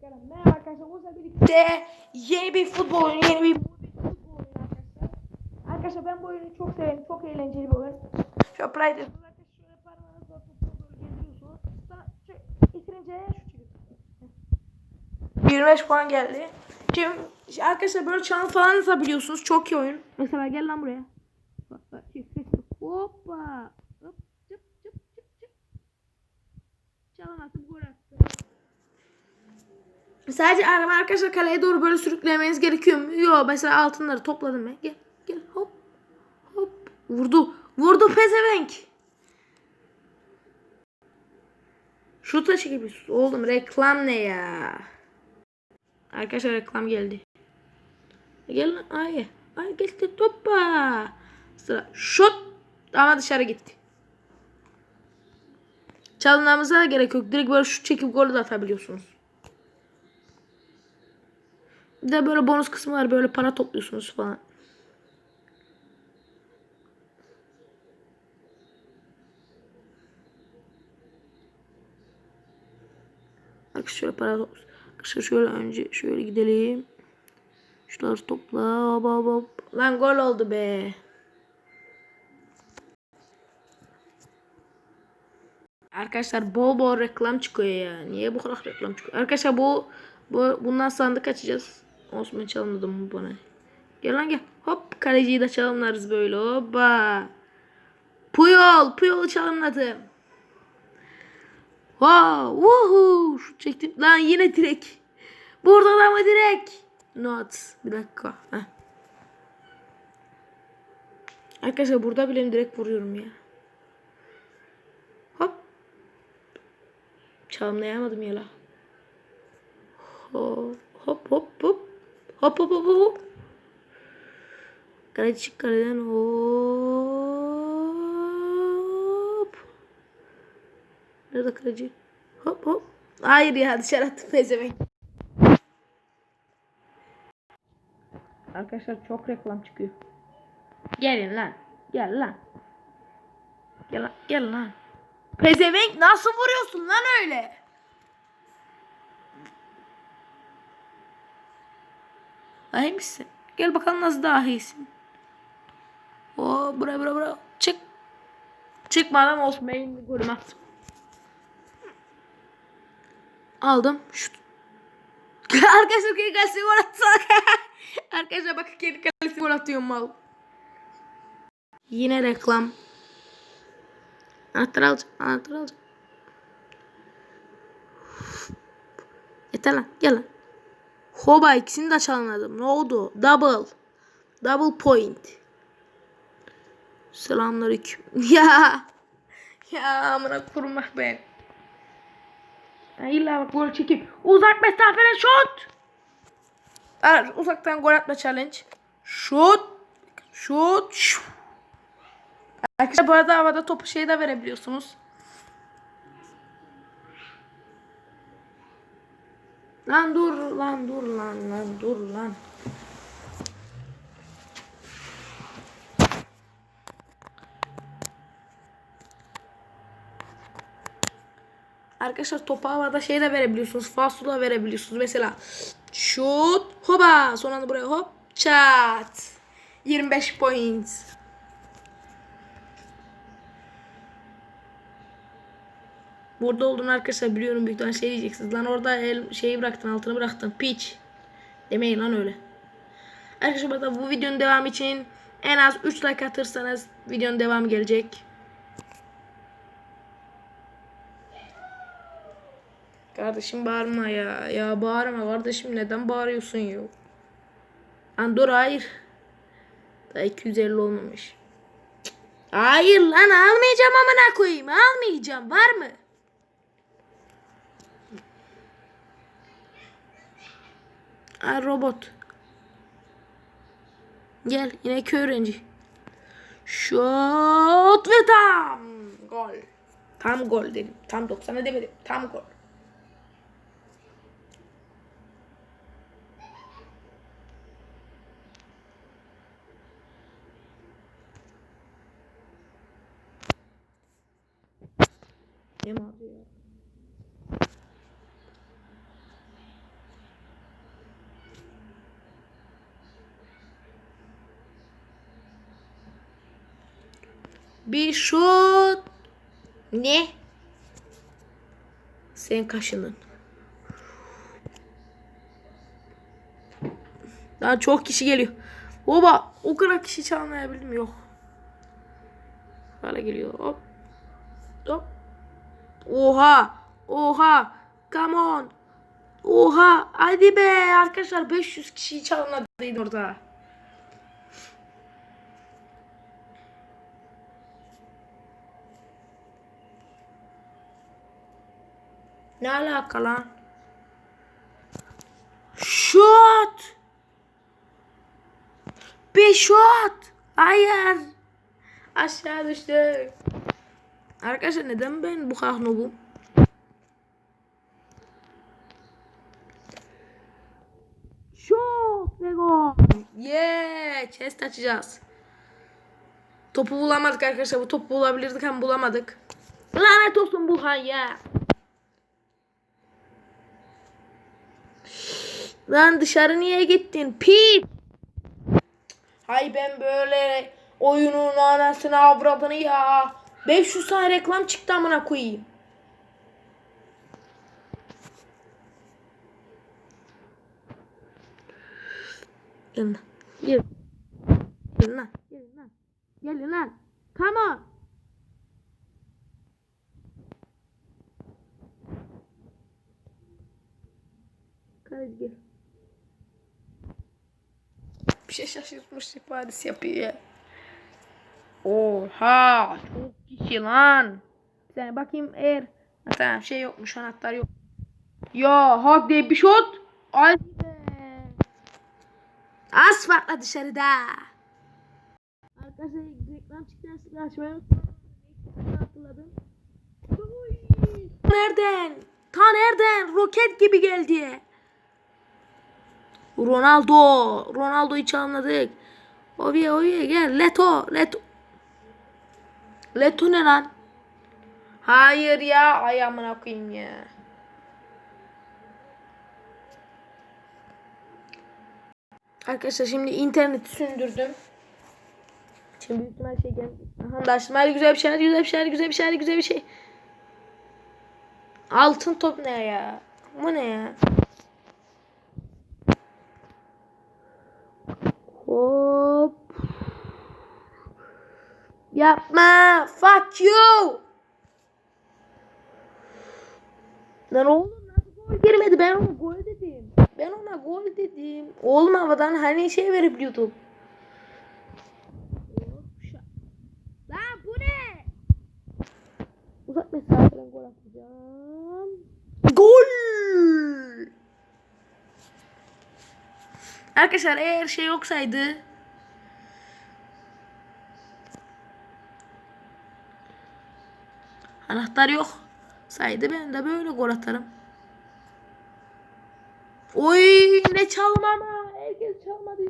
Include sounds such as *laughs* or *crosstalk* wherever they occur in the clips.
tekrardan merhaba arkadaşlar. Uzla birlikte yeni bir futbol oyunu, yeni bir futbol oyunu arkadaşlar. Arkadaşlar ben bu oyunu çok severim. Çok eğlenceli bir oyun. Şöyle play ediyorsunuz. Arkadaşlar şöyle parmağınızla topu böyle gezdiriyorsunuz. Sonra şu itirince şu çıkıyor. 25 puan geldi. Şimdi arkadaşlar böyle channel falan atabiliyorsunuz. Çok iyi oyun. Mesela gel lan buraya. Bak çık. Hoppa. Hop. Çıp çıp çıp çıp. Çalım atıp gol attı. Sadece araba arkadaşlar kaleye doğru böyle sürüklemeniz gerekiyor mu? Yok mesela altınları topladım ben. Gel gel hop hop vurdu. Vurdu pezevenk. Şuta çekebiliyorsunuz. Oğlum reklam ne ya? Arkadaşlar reklam geldi. Gel ay. Ay geldi topa. Sıra şut ama dışarı gitti. Çalınmamıza gerek yok. Direkt böyle şut çekip golü de atabiliyorsunuz. Bir de böyle bonus kısmı var. Böyle para topluyorsunuz falan. Bak şöyle para. Arkadaşlar şöyle önce şöyle gidelim. Şunları topla. Hop hop hop. Lan gol oldu be. Arkadaşlar bol bol reklam çıkıyor ya. Niye bu kadar reklam çıkıyor? Arkadaşlar bu, bu bundan sandık açacağız. Osman çalınmadı mı bana? Gel lan gel. Hop kaleciyi de çalımlarız böyle. Hoppa. Puyol. Puyol'u çalımladım. Wow. Woohoo. Şu çektim. Lan yine direk. Burada da mı direk? Not. Bir dakika. Heh. Arkadaşlar burada bile direkt vuruyorum ya. Hop. Çalımlayamadım ya la. Hop hop hop hop. Hop hop hop hop. Kaleci çık kaleden hop. Nerede kaleci? Hop hop. Hayır ya dışarı attım pezevenk. Arkadaşlar çok reklam çıkıyor. Gelin lan. Gel lan. Gel lan. Gel lan. Pezevenk nasıl vuruyorsun lan öyle? Dahi misin? Gel bakalım nasıl dahisin. Oo bura bura bura. Çık. Çıkmadan olsun. Benim golüm. Aldım. Şut. *laughs* Arkadaşlar kendi kalesine gol atsak. *laughs* Arkadaşlar bakın kendi kalesine gol atıyorum mal. Yine reklam. Anahtar alacağım. Anahtar alacağım. Yeter lan. Gel lan. Hoba ikisini de çalmadım. Ne oldu? Double. Double point. Selamünaleyküm. *laughs* Ya. Ya amına kurmak ben. Ya illa bak gol çekip uzak mesafede şut. Evet, uzaktan gol atma challenge. Şut. Şut. Arkadaşlar bu arada havada topu şey de verebiliyorsunuz. Lan dur lan dur lan lan dur lan. Arkadaşlar topu havada şey de verebiliyorsunuz. Falso da verebiliyorsunuz. Mesela şut hoba da buraya hop çat. 25 points. Burada olduğunu arkadaşlar biliyorum büyük ihtimalle şey diyeceksiniz. Lan orada el şeyi bıraktın altını bıraktın. Piç. Demeyin lan öyle. Arkadaşlar burada bu videonun devamı için en az 3 like atırsanız videonun devamı gelecek. Kardeşim bağırma ya. Ya bağırma kardeşim neden bağırıyorsun ya? Lan dur hayır. Daha 250 olmamış. Hayır lan almayacağım amına koyayım. Almayacağım. Var mı? Ay robot. Gel yine köy öğrenci. Şut ve tam gol. Tam gol dedim. Tam 90'a demedim. Tam gol. Ne mi abi ya? Bir şut. Ne? Sen kaşının. Daha çok kişi geliyor. Baba o kadar kişi çalmayabildim yok. Hala geliyor. Hop. Hop. Oha. Oha. Come on. Oha. Hadi be arkadaşlar 500 kişiyi çalmadıydı orada. Ne alaka lan? Şut! Bir şut! Hayır! Aşağı düştük. Arkadaşlar neden ben bu kadar noobum? Şut ve gol! Yeah! Chest açacağız. Topu bulamadık arkadaşlar. Bu topu bulabilirdik ama bulamadık. Lanet olsun Burhan ya. Lan dışarı niye gittin? Pit. Hay ben böyle oyunun anasını avradını ya. 500 tane reklam çıktı amına koyayım. Gelin lan. Gelin. Gelin lan. Gelin lan. Gelin lan. Come on. Gel. Bir şey şaşırtmış ifadesi yapıyor ya. Oha çok kişi lan. Saniye bakayım eğer ha, tamam şey yokmuş anahtar yok. Ya hak diye bir şut. Ay be. Az farkla dışarıda. Arkadaşlar reklam çıktı aslında açmayı hatırladım. Nereden? Ta nereden? Roket gibi geldi. Ronaldo. Ronaldo'yu çalmadık. Oviye oviye gel. Leto. Leto. Leto ne lan? Hayır ya. Ay amına koyayım ya. Arkadaşlar şimdi interneti sündürdüm. Şimdi büyük ihtimal şey geldi. Aha da açtım. Güzel bir şey. Hadi güzel bir şey. Hadi güzel bir şey. Hadi güzel bir şey. Altın top ne ya? Bu ne ya? Hop. Yapma. Fuck you. Lan oğlum nasıl gol girmedi? Ben ona gol dedim. Ben ona gol dedim. Olmamadan hani şey verip YouTube. Lan bu ne? Uzak mesafeden gol atacağım. Gol! Arkadaşlar eğer şey yoksaydı Anahtar yok. Saydı ben de böyle gol atarım. Oy ne çalmama. Herkes çalmadı.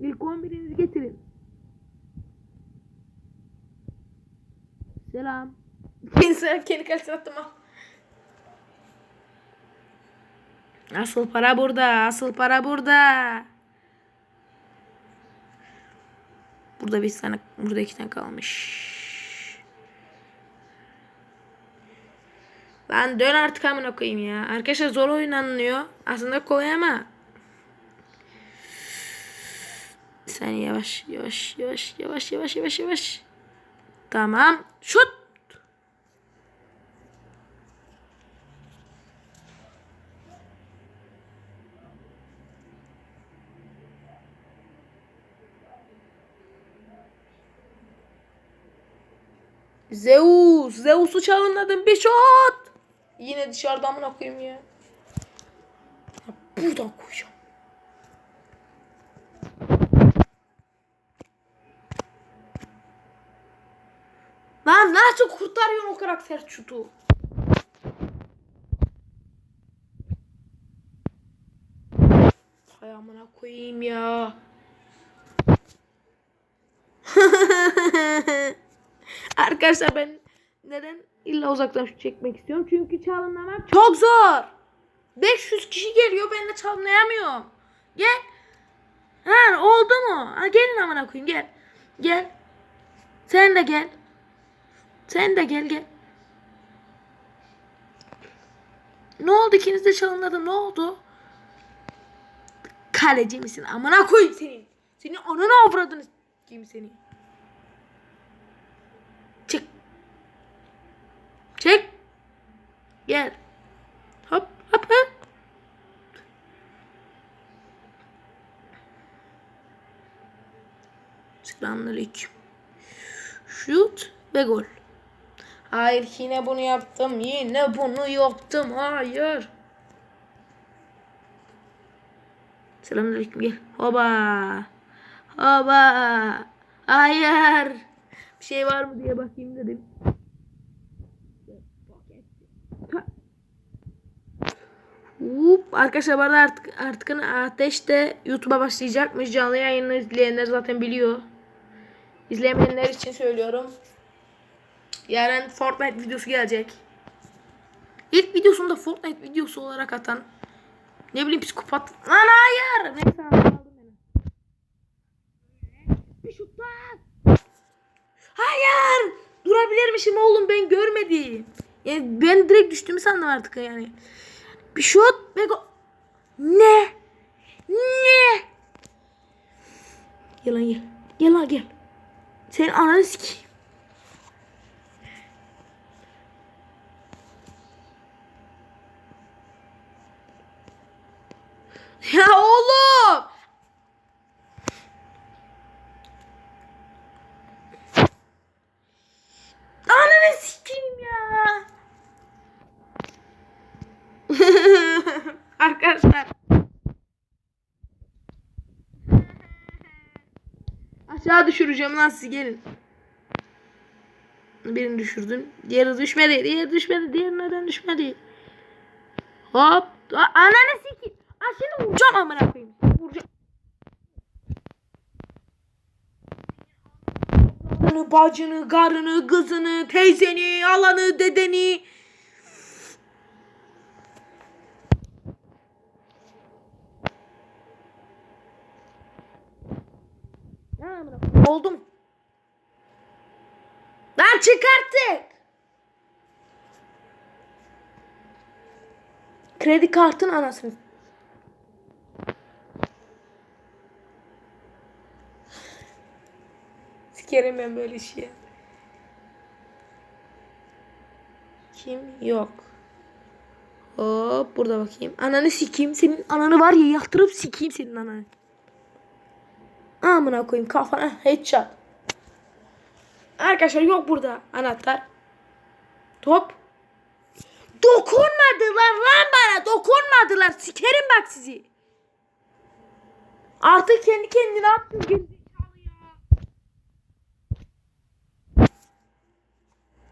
İlk 11'inizi getirin. Selam. *laughs* Kendi, kendi kalesine attım. Asıl para burada. Asıl para burada. Burada bir tane, burada iki tane kalmış. Lan dön artık amına koyayım ya. Arkadaşlar zor oynanılıyor. Aslında kolay ama. Saniye yavaş yavaş yavaş yavaş yavaş yavaş yavaş. Tamam. Şut. Zeus. Zeus'u çalınladın bir şut. Yine dışarıdan mı koyayım ya? ya buradan koyacağım. Lan nasıl kurtarıyorsun o karakter şutu? Hay amına koyayım ya. *laughs* *laughs* Arkadaşlar ben neden illa uzaktan şut çekmek istiyorum? Çünkü çalımlamak çok zor. 500 kişi geliyor ben de çalımlayamıyorum. Gel. Ha oldu mu? Ha, gelin amına koyayım gel. Gel. Sen de gel. Sen de gel gel. Ne oldu ikiniz de çalınladı ne oldu? Kaleci misin? Amına koyayım seni. Senin ananı avradını kim seni. Çık. Gel. Hop hop hop. Selamünaleyküm. Şut ve gol. Hayır yine bunu yaptım. Yine bunu yaptım. Hayır. Selamünaleyküm gel. Hoba. Hoba. Hayır. Bir şey var mı diye bakayım dedim. Hop. Arkadaşlar bu artık, artık Ateş de YouTube'a başlayacakmış. Canlı yayını izleyenler zaten biliyor. İzlemeyenler için söylüyorum. Yarın Fortnite videosu gelecek. İlk videosunda Fortnite videosu olarak atan ne bileyim psikopat. Lan hayır. Neyse aldım beni. Bir şut daha. Hayır. Durabilirmişim oğlum ben görmedim. Yani ben direkt düştüğümü sandım artık yani. Bir şut ve go- Ne? Ne? Gel lan gel. Gel lan gel. Senin ananı sikeyim. Ya oğlum. Ananı sikeyim ya. Arkadaşlar. Aşağı düşüreceğim lan sizi gelin. Birini düşürdün. Diğeri düşmedi. Diğeri düşmedi. Diğeri neden düşmedi? Hop. Ananı sikeyim. Aa şimdi vuracağım amına koyayım. Vuracağım. Bacını, karını, kızını, teyzeni, alanı, dedeni. Ne amına koyayım? Oldum. Lan çık artık. Kredi kartın anasını. Sikerim ben böyle şey. Kim? Yok. Hop burada bakayım. Ananı sikeyim. Senin ananı var ya yaktırıp sikeyim senin ananı. Amına koyayım kafana headshot. Arkadaşlar yok burada anahtar. Top. Dokunmadılar lan bana. Dokunmadılar. Sikerim bak sizi. Artık kendi kendine attın gerizekalı ya.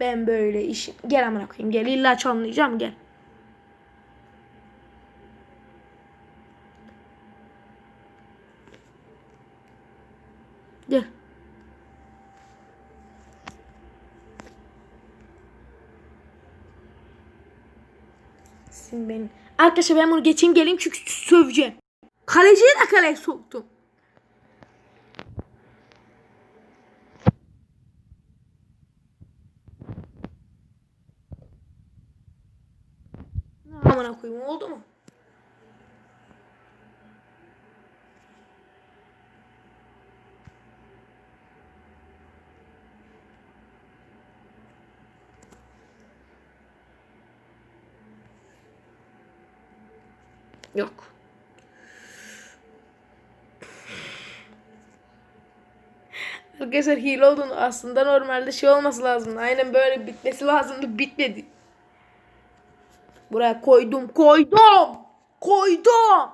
Ben böyle işim. Gel amına koyayım gel. İlla çalmayacağım gel. Gel. Sin beni. Arkadaşlar ben bunu geçeyim geleyim çünkü söveceğim. Kaleciyi de kaleye soktum. Amına koyayım oldu mu? Yok. Arkadaşlar hile olduğunu aslında normalde şey olması lazımdı. Aynen böyle bitmesi lazımdı. Bitmedi. Buraya koydum, koydum. Koydum.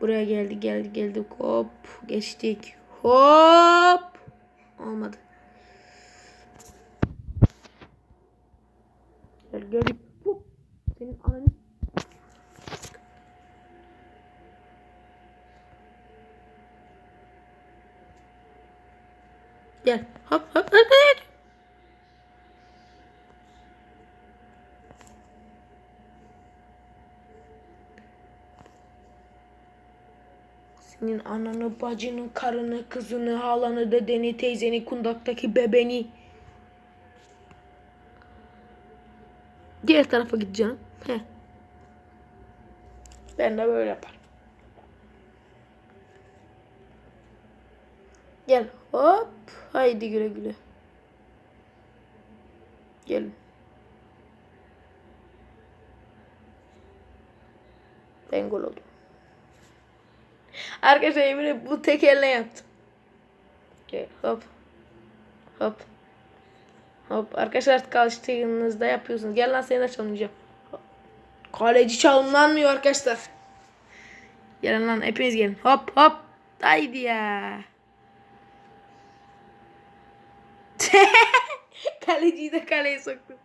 Buraya geldi, geldi, geldi. Hop, geçtik. Hop. Olmadı. Gel, gel. Senin ananı Gel. Hop hop hop. hop. Senin ananı, bacını, karını, kızını, halanı, dedeni, teyzeni, kundaktaki bebeni. Diğer tarafa git canım. Heh. Ben de böyle yaparım. Gel. Hop. Haydi güle güle. Gelin. Ben gol oldum. Arkadaşlar Emre bu tek eline yaptım. Gel hop. Hop. Hop. Arkadaşlar artık alıştığınızda yapıyorsunuz. Gel lan seni de çalınacağım. Kaleci çalımlanmıyor arkadaşlar. Gelin lan hepiniz gelin. Hop hop. Haydi ya. *laughs* Kaleciyi de kaleye soktum.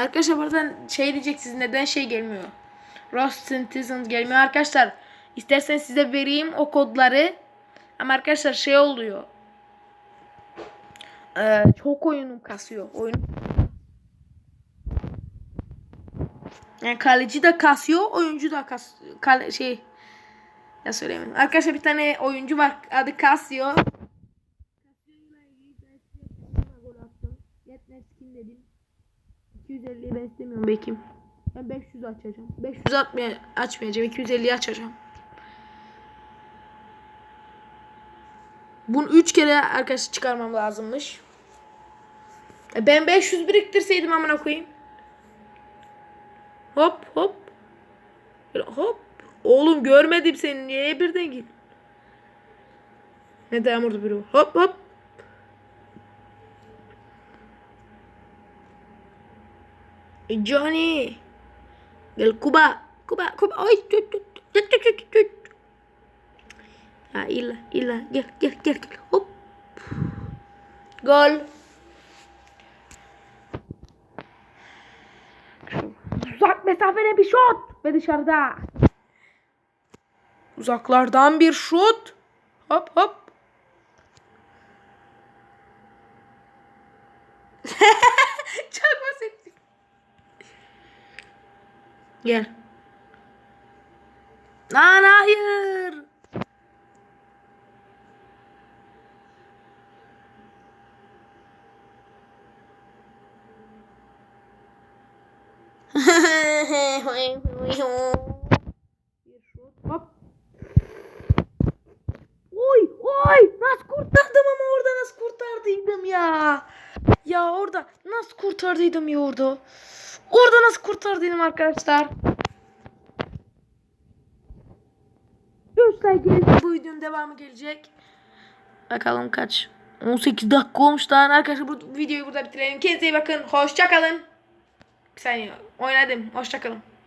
Arkadaşlar buradan şey diyeceksiniz neden şey gelmiyor. Rust Citizens gelmiyor arkadaşlar. İsterseniz size vereyim o kodları. Ama arkadaşlar şey oluyor. Ee, çok oyunum kasıyor. Oyun. Yani kaleci de kasıyor, oyuncu da kas kale, şey ya söyleyeyim. Arkadaşlar bir tane oyuncu var adı Casio. Gol attım. Yetmez kim dedim. 250'yi ben istemiyorum Bekim. Ben 500 açacağım. 500 atmaya, açmayacağım. 250'yi açacağım. Bunu 3 kere arkadaşlar çıkarmam lazımmış. E Ben 500 biriktirseydim amına koyayım. Hop hop. Hop. Oğlum görmedim seni. Niye birden git? Ne de yağmurdu biri. Hop hop. Johnny. Gel Kuba. Kuba. Kuba. Ay. Tut, tut, tut, tut, tut, tut. Ha illa illa. Gel gel gel. gel. Hop. Gol. Uzak mesafede bir şut. Ve dışarıda. Uzaklardan bir şut. Hop hop. Çok basit. Gel. Lan hayır. Hop. Oy oy nasıl kurtardım ama orada nasıl kurtardıydım ya. Ya orada nasıl kurtardıydım ya orada. Orada nasıl kurtardıydım arkadaşlar. Göster gelecek bu videonun devamı gelecek. Bakalım kaç. 18 dakika olmuş daha arkadaşlar bu videoyu burada bitirelim. Kendinize iyi bakın. Hoşça kalın. Bir saniye oynadım. Hoşça kalın.